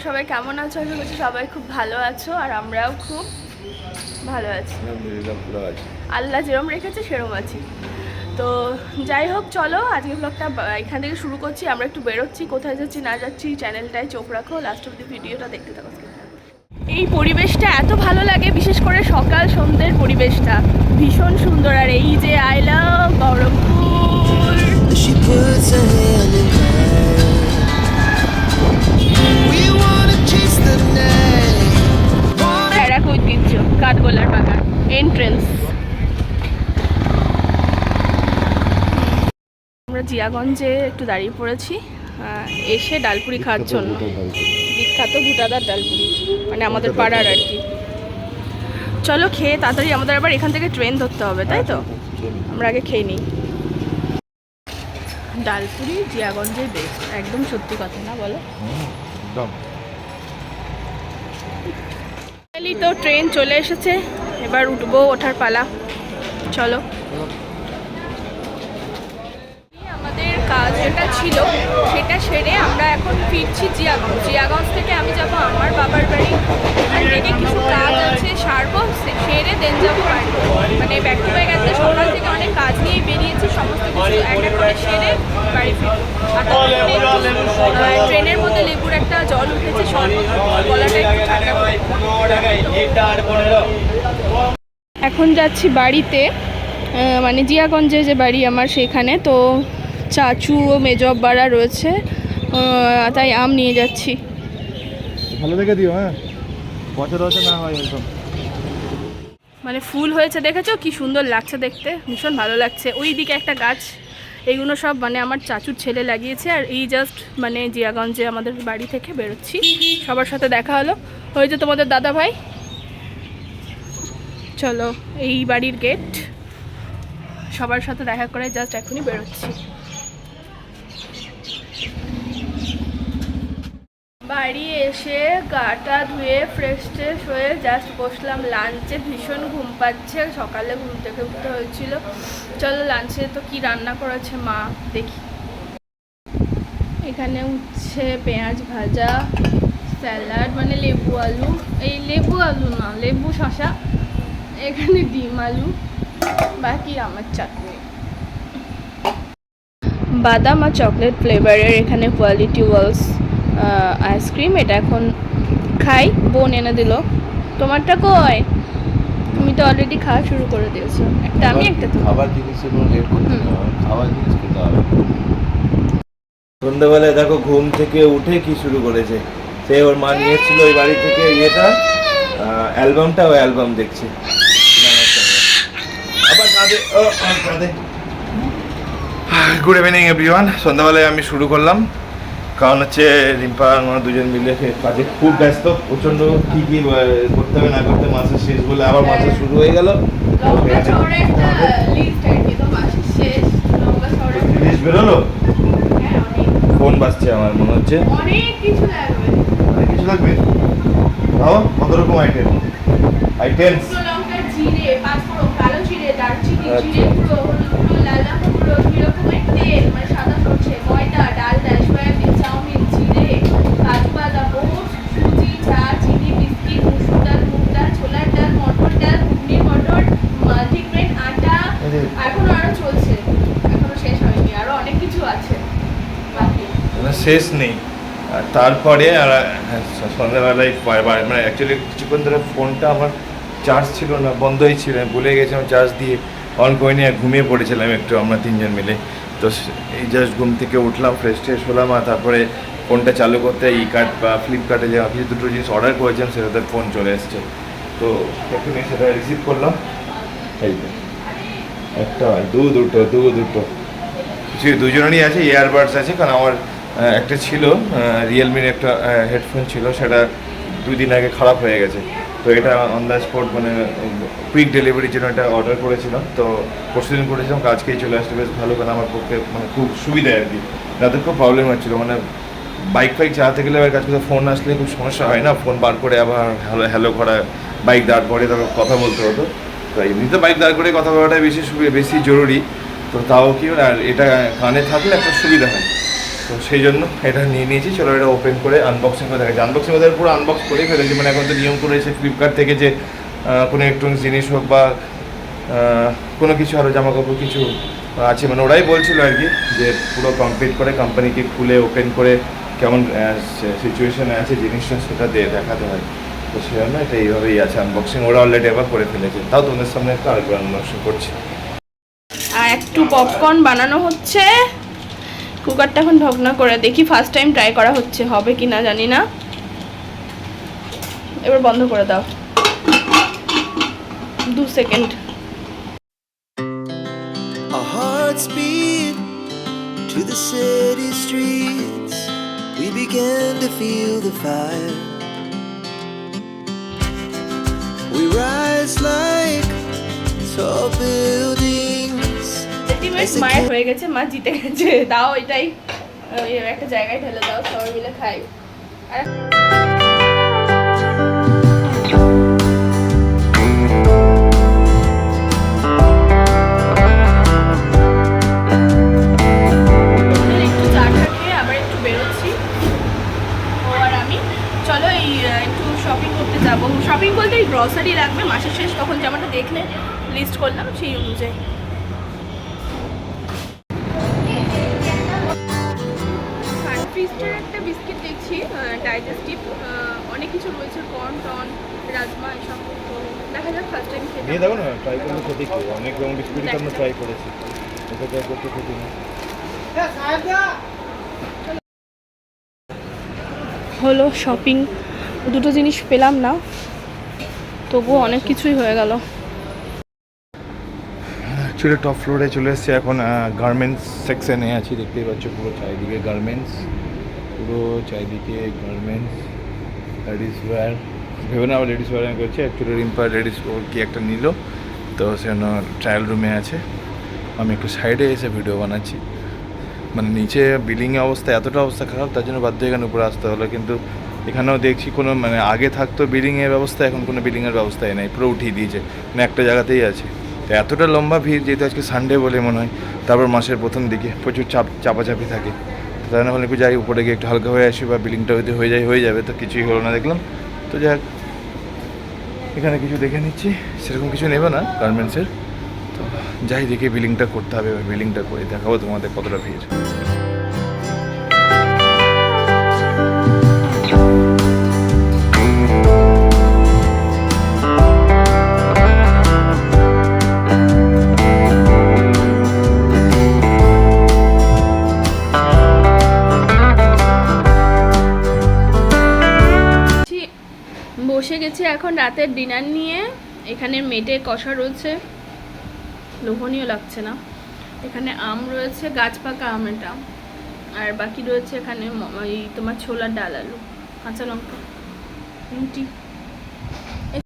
তোমরা সবাই কেমন আছো? আশা করছি সবাই খুব ভালো আছো আর আমরাও খুব ভালো আছি। আলহামদুলিল্লাহ ভালো আছে। আল্লাহ যেরম রেখেছে সেরম আছি। তো যাই হোক চলো আজকে ব্লগটা এখান থেকে শুরু করছি। আমরা একটু বেরোচ্ছি কোথায় যাচ্ছি না যাচ্ছি চ্যানেলটায় চোখ রাখো। লাস্ট অব্দি ভিডিওটা দেখতে থাকো। এই পরিবেশটা এত ভালো লাগে বিশেষ করে সকাল সন্ধ্যের পরিবেশটা। ভীষণ সুন্দর। আর এই যে I love Baharampur. We wanna এক ঐতিহ্য কাঠগোলার বাগান এন্ট্রেন্স আমরা জিয়াগঞ্জে একটু দাঁড়িয়ে পড়েছি এসে ডালপুরি খাওয়ার জন্য। বিখ্যাত ভুটাদার ডালপুরি মানে আমাদের পাড়ার আর কি। চলো খেয়ে তাড়াতাড়ি আমাদের আবার এখান থেকে ট্রেন ধরতে হবে তাই তো? আমরা আগে খেয়ে নিই। ডালপুরি জিয়াগঞ্জের বেস্ট একদম সত্যি কথা না বলো? একদম। তো ট্রেন চলে এসেছে এবার উঠবো ওঠার পালা। চলো আমাদের কাজ যেটা ছিল, সেটা সেরে আমরা এখন ফিরছি জিয়াগঞ্জ। জিয়াগঞ্জ থেকে আমি যাব আমার বাবার বাড়ি। থেকে কিছু কাজ আছে, সারবো সেরে দেন যাব মানে ব্যাক টু ব্যাক আছে, সকাল থেকে অনেক কাজ নিয়ে বেরিয়েছি, সমস্ত কিছু এক এক করে সেরে বাড়ি ফিরবো। আর ট্রেনের মধ্যে লেবুর একটা জল উঠেছে এখন যাচ্ছি বাড়িতে মানে জিয়াগঞ্জে যে বাড়ি আমার সেখানে, তো চাচু ও মেজব্বারা রয়েছে তাই আম নিয়ে যাচ্ছি। ভালো দেখে দিও হ্যাঁ। পচা টচা না হয় একদম মানে ফুল হয়েছে দেখেছ? কি সুন্দর লাগছে দেখতে। ভীষণ ভালো লাগছে। ওই দিকে একটা গাছ এইগুলো সব মানে আমার চাচুর ছেলে লাগিয়েছে আর এই জাস্ট মানে জিয়াগঞ্জে আমাদের বাড়ি থেকে বেরোচ্ছি। সবার সাথে দেখা হলো। ওই যে তোমাদের দাদা ভাই চলো এই বাড়ির গেট সবার সাথে দেখা করে জাস্ট এখনই বেরোচ্ছি। বাড়ি এসে গাটা ধুয়ে ফ্রেশ ট্রেশ হয়ে জাস্ট বসলাম লাঞ্চে ভীষণ ঘুম পাচ্ছে। সকালে ঘুম থেকে উঠতে হয়েছিল। চলো লাঞ্চে তো কি রান্না করেছে মা? দেখি। এখানে উঠছে পেঁয়াজ ভাজা, স্যালাড মানে লেবু আলু। এই লেবু আলু না, লেবু শশা এখানে ডিম আলু। বাকি আমার চাটনি। বাদাম আর চকলেট ফ্লেভারের এখানে কোয়ালিটি ওয়ালস আইসক্রিম এটা এখন খাই বোন এনে দিল। তোমারটা কই? তুমি তো অলরেডি খাওয়া শুরু করে দিয়েছ। একটা আমি একটা তুমি। খাবার জিনিসে কোনো লেট করতে হবে খাবার জিনিস খেতে হবে। সন্ধ্যাবেলায় দেখো ঘুম থেকে উঠে কি শুরু করেছে। সে ওর মা নিয়ে এসেছিল ওই বাড়ি থেকে ইয়েটা অ্যালবামটা ওই অ্যালবাম দেখছে। আবার কাঁদে কাঁদে। গুড ইভিনিং এভরিওয়ান সন্ধ্যাবেলায় আমি শুরু করলাম। কারণ হচ্ছে রিম্পা আমরা দুজন মিলে কাজে খুব ব্যস্ত প্রচণ্ড কী কী করতে হবে না করতে মাসের শেষ বলে আবার মাসে শুরু হয়ে গেল। লিস্ট জিনিস বেরোলো? হ্যাঁ ফোন বাজছে আমার মনে হচ্ছে। অনেক কিছু লাগবে। আর কিছু লাগবে? তাও কত রকম আইটেম আইটেমস জিরে পাঁচফোড়ন কালো জিরে দারচিনি আচ্ছা। জিরে গুঁড়ো হলুদ গুঁড়ো লাল লঙ্কা গুঁড়ো দুই তেল মানে সাদা সরষে ময়দা ডালডা সয়াবিন চাউমিন জিরে কাজু বাদাম ওটস সুজি চা চিনি বিস্কিট মুসুর ডাল মুগ ডাল ছোলার ডাল মটর ডাল ঘুগনি মটর মাল্টিগ্রেন আটা আরে। এখনও আরও চলছে এখনও শেষ হয়নি আরও অনেক কিছু আছে বাকি মানে শেষ নেই। তারপরে আর হ্যাঁ, সন্ধ্যাবেলায় মানে অ্যাকচুয়ালি কিছুক্ষণ ধরে ফোনটা আমার চার্জ ছিল না বন্ধই ছিল আমি ভুলে গেছিলাম চার্জ দিয়ে অন করে নিয়ে ঘুমিয়ে পড়েছিলাম একটু আমরা তিনজন মিলে। তো এই জাস্ট ঘুম থেকে উঠলাম ফ্রেশ ট্রেশ হলাম আর তারপরে ফোনটা চালু করতে ই কার্ট বা ফ্লিপকার্টে যে আপনি দুটো জিনিস অর্ডার করেছিলাম সেটাতে ফোন চলে এসছে। তো এখনই সেটা রিসিভ করলাম। এই। একটা দু দুটো দু দুটো। দুজনেরই আছে ইয়ারবাডস আছে কারণ আমার একটা ছিল রিয়েলমির একটা হেডফোন ছিল, সেটা দুই দিন আগে খারাপ হয়ে গেছে। তো এটা অন দ্য স্পট মানে কুইক ডেলিভারির জন্য এটা অর্ডার করেছিলাম। তো পরশু দিন করেছিলাম আজকেই চলে আসতে বেশ ভালো কারণ আমার পক্ষে মানে খুব সুবিধা আর কি। তাদের খুব প্রবলেম হচ্ছিল মানে বাইক ফাইক চালাতে গেলে এবার কাছে ফোন আসলে খুব সমস্যা হয় না। ফোন বার করে আবার হ্যালো হ্যালো করা বাইক দাঁড় করে তখন কথা বলতে হতো। তো এমনিতে বাইক দাঁড় করে কথা বলাটাই বেশি বেশি জরুরি। তো তাও কি, আর এটা কানে থাকলে একটা সুবিধা হয়। তো সেই জন্য এটা নিয়ে নিয়েছি। চলো এটা ওপেন করে আনবক্সিং করে দেখা যায় আনবক্সিং ওদের পুরো আনবক্স করেই ফেলেছি। মানে এখন তো নিয়ম করেছে ফ্লিপকার্ট থেকে যে কোনো ইলেকট্রনিক্স জিনিস হোক বা কোনো কিছু আরও জামা কাপড় কিছু আছে। মানে ওরাই বলছিল আর কি যে পুরো কমপ্লিট করে কোম্পানিকে খুলে ওপেন করে কেমন সিচুয়েশনে আছে, জিনিসটা সেটা দিয়ে দেখাতে হয়। তো সেই জন্য এটা এইভাবেই আছে আনবক্সিং ওরা অলরেডি এবার করে ফেলেছে। তাও তোমাদের সামনে একটা আরেকবার আনবক্সিং করছি। আর একটু পপকর্ন বানানো হচ্ছে। কুকারটা এখন ভগ্ন করে দেখি ফার্স্ট টাইম ট্রাই করা হচ্ছে হবে কি না জানি না। এবার বন্ধ করে দাও। দু second To the city streets, ultimate মায়ের হয়ে গেছে মা জিতে গেছে। দাও এটাই। ওই একটা জায়গায় ঢেলে দাও সবাই মিলে খাই। আর নিয়ে দেখো না ট্রাই করলে খেতে কি? অনেক রকম বিস্কুটই তো আমরা ট্রাই করেছি। এটা ট্রাই করতে খেতে না হলো শপিং দুটো জিনিস পেলাম না তবুও অনেক কিছুই হয়ে গেল। অ্যাকচুয়ালি টপ ফ্লোরে চলে এসেছি এখন গার্মেন্টস সেকশনে আছি দেখতেই পাচ্ছ পুরো চারিদিকে গার্মেন্টস পুরো চারিদিকে গার্মেন্টস দ্যাট ইজ ওয়্যার ভেবে না লেডিস ওয়্যার করছে অ্যাকচুয়ালি রিম্পা লেডিস ওর কি একটা নিল। তো সেজন্য ট্রায়াল রুমে আছে। আমি একটু সাইডে এসে ভিডিও বানাচ্ছি। মানে নিচে বিল্ডিংয়ের অবস্থা, এতটা অবস্থা খারাপ, তার জন্য বাধ্য এখানে উপরে আসতে হলো। কিন্তু এখানেও দেখছি কোনো মানে আগে থাকতো বিল্ডিংয়ের ব্যবস্থা, এখন কোনো বিল্ডিংয়ের ব্যবস্থাই নেই। পুরো উঠিয়ে দিয়েছে। মানে একটা জায়গাতেই আছে। তো এতটা লম্বা ভিড়, যেহেতু আজকে সানডে বলে মনে হয়, তারপর মাসের প্রথম দিকে প্রচুর চাপ, চাপাচাপি থাকে। তাই না হলে একটু যাই, উপরে গিয়ে একটু হালকা হয়ে আসি বা বিল্ডিংটা যদি হয়ে যায়, হয়ে যাবে, তো কিছুই হলো না দেখলাম। তো যাক এখানে কিছু দেখে নিচ্ছি। সেরকম কিছু নেবে না গার্মেন্টসের তো যাই দেখে বিলিংটা করতে হবে বিলিংটা করে দেখাবো তোমাদের কতটা ভিড়। বসে গেছি এখন রাতের ডিনার নিয়ে। এখানে মেটে কষা রয়েছে। লোভনীয় লাগছে না। এখানে আম রয়েছে, গাছ পাকা আম এটা। আর বাকি রয়েছে এখানে ওই তোমার ছোলার ডাল আলু, কাঁচা লঙ্কা, রুটি।